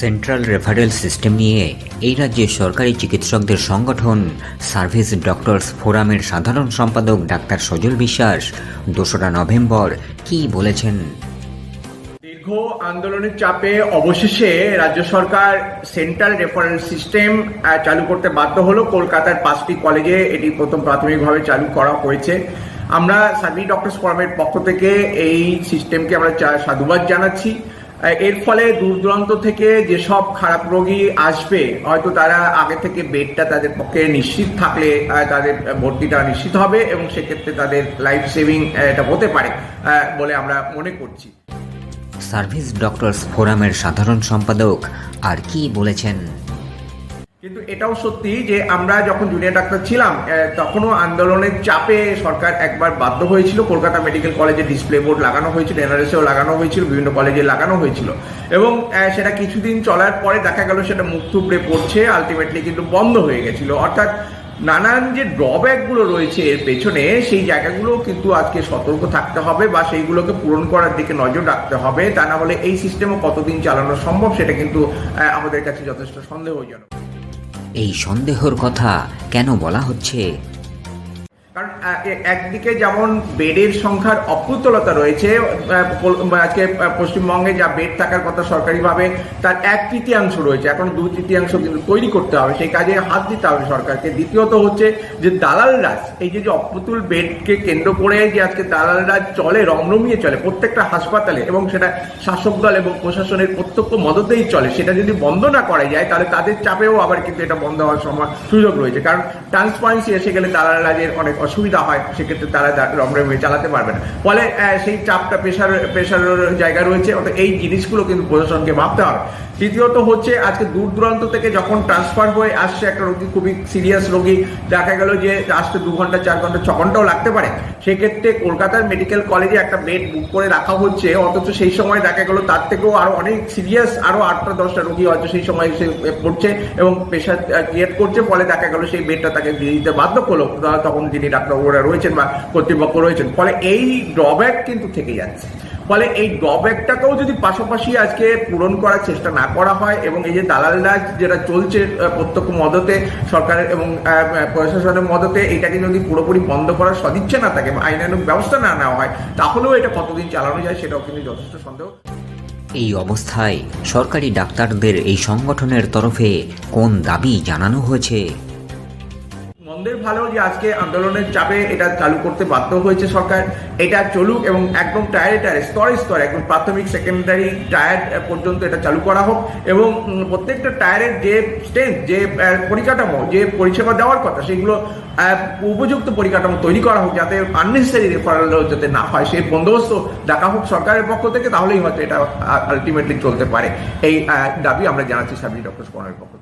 Central referral system নিয়ে এই রাজ্যের সরকারি চিকিৎসকদের সংগঠন, সার্ভিস ডক্টরস ফোরামের সাধারণ সম্পাদক ডাক্তার সজল বিশ্বাস, দোসরা নভেম্বর, কী বলেছেন? দীর্ঘ আন্দোলনের চাপে অবশেষে রাজ্য সরকার সেন্ট্রাল রেফারেল সিস্টেম চালু করতে বাধ্য হলো। কলকাতার পাঁচটি কলেজে এটি প্রথম প্রাথমিকভাবে চালু করা হয়েছে। আমরা সার্ভিস ডক্টরস ফোরামের পক্ষ থেকে এই সিস্টেমকে আমরা সাধুবাদ জানাচ্ছি। এর ফলে দূর দূরান্ত থেকে যেসব খারাপ রোগী আসবে, হয়তো তারা আগে থেকে বেডটা তাদের পক্ষে নিশ্চিত থাকলে তাদের ভর্তিটা নিশ্চিত হবে এবং সেক্ষেত্রে তাদের লাইফ সেভিং এটা হতে পারে বলে আমরা মনে করছি। সার্ভিস ডক্টরস ফোরামের সাধারণ সম্পাদক আর কি বলেছেন? কিন্তু এটাও সত্যি যে আমরা যখন জুনিয়র ডাক্তার ছিলাম তখনও আন্দোলনের চাপে সরকার একবার বাধ্য হয়েছিল। কলকাতা মেডিকেল কলেজে ডিসপ্লে বোর্ড লাগানো হয়েছিল এনআরএসেও লাগানো হয়েছিল, বিভিন্ন কলেজে লাগানো হয়েছিল। এবং সেটা কিছুদিন চলার পরে দেখা গেল সেটা মুখ থুবড়ে পড়ছে আলটিমেটলি কিন্তু বন্ধ হয়ে গেছিল। অর্থাৎ নানান যে ড্রব্যাকগুলো রয়েছে এর পেছনে, সেই জায়গাগুলো কিন্তু আজকে সতর্ক থাকতে হবে বা সেইগুলোকে পূরণ করার দিকে নজর রাখতে হবে। তা না হলে এই সিস্টেমও কতদিন চালানো সম্ভব, সেটা কিন্তু আমাদের কাছে যথেষ্ট সন্দেহজনক। এই সন্দেহর কথা কেন বলা হচ্ছে? একদিকে যেমন বেডের সংখ্যার অপ্রতুলতা রয়েছে আজকে পশ্চিমবঙ্গে যা বেড থাকার কথা সরকারিভাবে, তার এক তৃতীয়াংশ রয়েছে। এখন দু তৃতীয়াংশ কিন্তু তৈরি করতে হবে, সেই কাজে হাত দিতে হবে সরকারকে। দ্বিতীয়ত হচ্ছে যে দালাল রাজ, এই যে যে অপ্রতুল বেডকে কেন্দ্র করে যে আজকে দালাল রাজ চলে, রমরমিয়ে চলে, প্রত্যেকটা হাসপাতালে, এবং সেটা শাসক দল এবং প্রশাসনের প্রত্যক্ষ মদতেই চলে, সেটা যদি বন্ধ না করা যায়, তাহলে তাদের চাপেও আবার কিন্তু এটা বন্ধ হওয়ার সময় সুযোগ রয়েছে। কারণ ট্রান্সপারেন্সি এসে গেলে দালাল রাজের অনেক অসুবিধা হয়, সেক্ষেত্রে তারা রমরমিয়ে চালাতে পারবে না। ফলে সেই চাপটা প্রেশার প্রেশারের জায়গা রয়েছে, অর্থাৎ এই জিনিসগুলো কিন্তু প্রশাসনকে ভাবতে হবে। তৃতীয়ত হচ্ছে, আজকে দূর দূরান্ত থেকে যখন ট্রান্সফার হয়ে আসছে একটা রোগী, খুবই সিরিয়াস রোগী, দেখা গেল যে আসতে দু ঘণ্টা, চার ঘণ্টা, ছ ঘন্টাও লাগতে পারে। সেক্ষেত্রে কলকাতার মেডিকেল কলেজে একটা বেড বুক করে রাখা হচ্ছে, অথচ সেই সময় দেখা গেল তার থেকেও আরও অনেক সিরিয়াস আরও আটটা, দশটা রোগী হয়তো সেই সময় সে পড়ছে এবং প্রেশার ক্রিয়েট করছে, ফলে দেখা গেল সেই বেডটা তাকে দিয়ে দিতে বাধ্য করল। তখন যিনি ডাক্তারবাবুরা রয়েছেন বা কর্তৃপক্ষ রয়েছেন। ফলে এই ড্রব্যাক কিন্তু থেকে যাচ্ছে। ফলে এই ড্রব্যাকটাকেও যদি পাশাপাশি আজকে পূরণ করার চেষ্টা না করা হয় এবং এই যে দালালরা যেটা চলছে প্রত্যক্ষ মদতে, সরকারের এবং প্রশাসনের মদতে, এটাকে যদি পুরোপুরি বন্ধ করার সদিচ্ছে না থাকে আইনানুক ব্যবস্থা না নেওয়া হয়, তাহলেও এটা কতদিন চালানো যায় সেটাও কিন্তু যথেষ্ট সন্দেহ। এই অবস্থায় সরকারি ডাক্তারদের এই সংগঠনের তরফে কোন দাবি জানানো হয়েছে? মন্দের ভালো যে আজকে আন্দোলনের চাপে এটা চালু করতে বাধ্য হয়েছে সরকার, এটা চলুক এবং একদম টায়ারে টায়ারে স্তরে স্তরে একদম প্রাথমিক সেকেন্ডারি টায়ার পর্যন্ত এটা চালু করা হোক এবং প্রত্যেকটা টায়ারের যে স্ট্রেংথ যে পরিকাঠামো, যে পরিষেবা দেওয়ার কথা, সেগুলো উপযুক্ত পরিকাঠামো তৈরি করা হোক যাতে আননেসেসারি রেফারেল যাতে না হয়, সেই বন্দোবস্ত দেখা হোক সরকারের পক্ষ থেকে, তাহলেই হয়তো এটা আলটিমেটলি চলতে পারে এই দাবি আমরা জানাচ্ছি সার্ভিস ডক্টর ফোনের পক্ষ।